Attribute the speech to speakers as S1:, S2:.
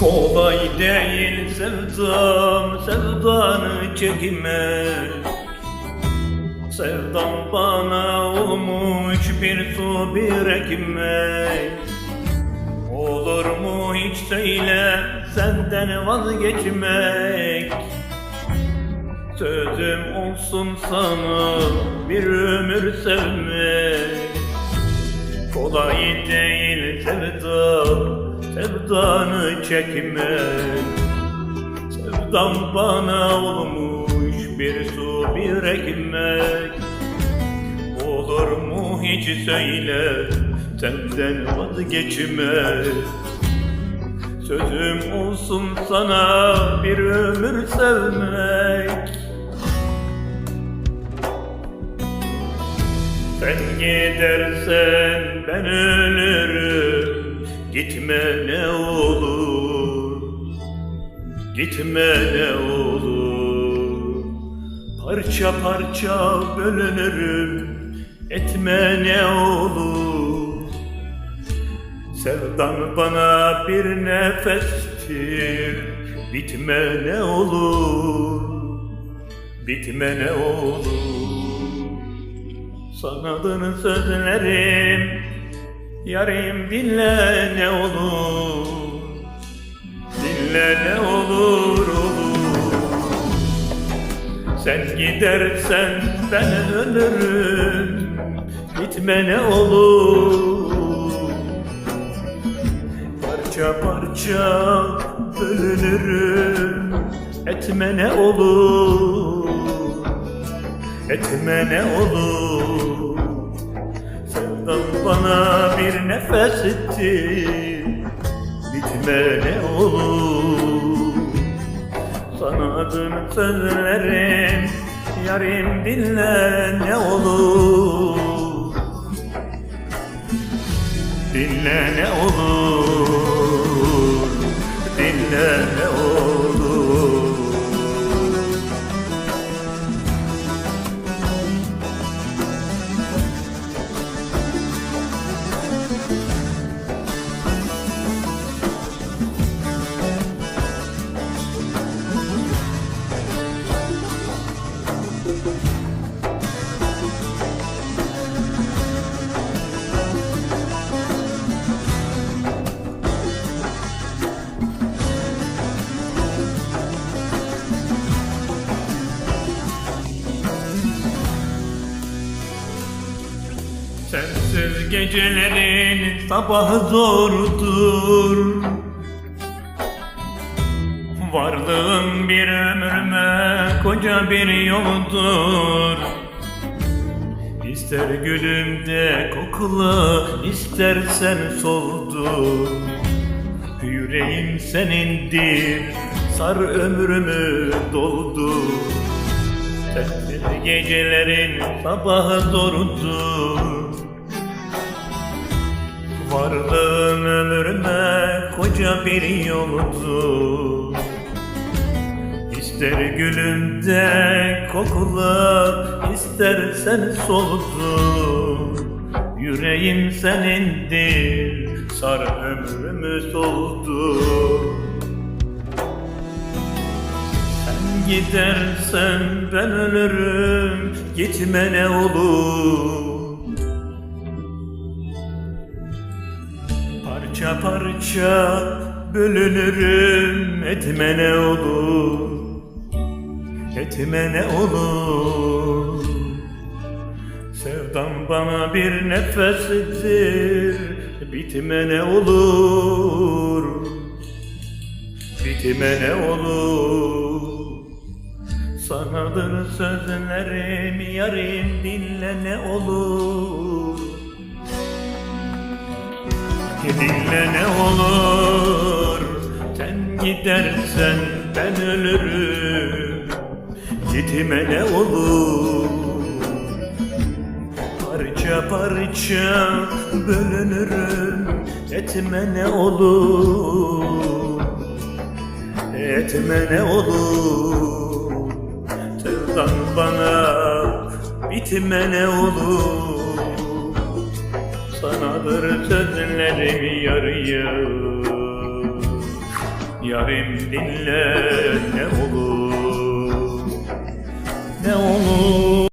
S1: Kolay değil sevdam, sevdanı çekmek Sevdam bana olmuş bir su bir ekmek. Olur mu hiç söyle senden vazgeçmek. Sözüm olsun sana bir ömür sevmek. Kolay değil sevdam, sevdanı çekmek Sevdam bana olmuş bir su bir ekmek. Olur mu hiç söyle senden vazgeçmek Sözüm olsun sana bir ömür sevmek. Sen gidersen Gitme ne olur Gitme ne olur. Parça parça bölünürüm Etme ne olur. Sevdan bana bir nefestir Bitme ne olur Bitme ne olur. Sanadın sözlerim Yarim dinle ne olur. Dinle ne olur olur. Sen gidersen ben ölürüm. Gitme ne olur. Parça parça bölünürüm. Etme ne olur. Etme ne olur bana bir nefestir Bitme ne olur. Sana adın sözlerim Yarim dinle ne olur. Dinle ne olur. Dinle ne olur Sensiz gecelerin sabahı zordur Varlığın bir ömrüme koca bir yoldur İster gülümde kokla istersen soldur. Yüreğim senindir sar ömrümü doldur. Sensiz gecelerin sabahı zordur Varlığın ömrüme koca bir yoldur İster gülümde kokla istersen soldur Yüreğim senindir sar ömrümü soldur Sen gidersen ben ölürüm Gitme ne olur Parça parça bölünürüm Etme ne olur Etme ne olur. Sevdam bana bir nefestir Bitme ne olur Bitime ne olur. Sanadır sözlerim yarim dinle ne olur Dinle ne olur. Sen gidersen ben ölürüm. Gitme ne olur? Parça parça bölünürüm. Etme ne olur? Etme ne olur? Sevdan bana bitme ne olur Sanadır sözlerim yarıyor yarim dinle ne olur Ne olur